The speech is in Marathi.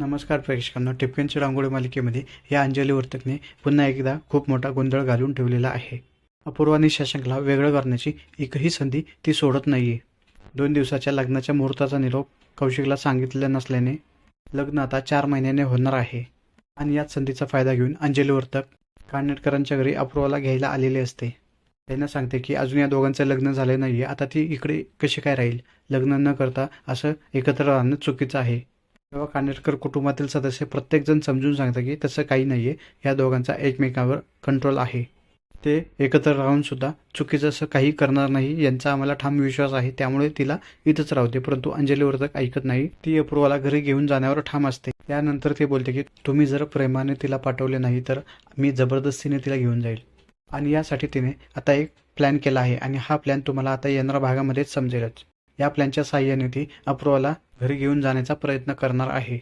नमस्कार प्रेक्षकांना टिपक्यांच्या रांगोळी मालिकेमध्ये या अंजली वर्तकने पुन्हा एकदा खूप मोठा गोंधळ घालून ठेवलेला आहे. अपूर्व आणि शशांकला वेगळं करण्याची एकही संधी ती सोडत नाहीये. दोन दिवसाच्या लग्नाच्या मुहूर्ताचा निरोप कौशिकला सांगितलेला नसल्याने लग्न आता चार महिन्याने होणार आहे. आणि याच संधीचा फायदा घेऊन अंजली वर्तक कानेटकरांच्या घरी अपूर्वाला घ्यायला आलेले असते. त्यांना सांगते की अजून या दोघांचं लग्न झालं नाहीये. आता ती इकडे कशी काय राहील? लग्न न करता असं एकत्र राहणं चुकीचं आहे. तेव्हा कानेटकर कुटुंबातील सदस्य प्रत्येकजण समजून सांगतात की तसं काही नाही आहे या दोघांचा एकमेकांवर कंट्रोल आहे. ते एकत्र राहून सुद्धा चुकीचं असं काही करणार नाही यांचा आम्हाला ठाम विश्वास आहे. त्यामुळे तिला इथंच राहते परंतु अंजली वर्तक ऐकत नाही. ती अपूर्वाला घरी घेऊन जाण्यावर ठाम असते. त्यानंतर ते बोलते की तुम्ही जर प्रेमाने तिला पाठवले नाही तर मी जबरदस्तीने तिला घेऊन जाईल. आणि यासाठी तिने आता एक प्लॅन केला आहे. आणि हा प्लॅन तुम्हाला आता येणाऱ्या भागामध्येच समजेलच. या प्लॅनच्या साह्याने ती अपूर्वाला घरी घेऊन जाण्याचा प्रयत्न करणार आहे.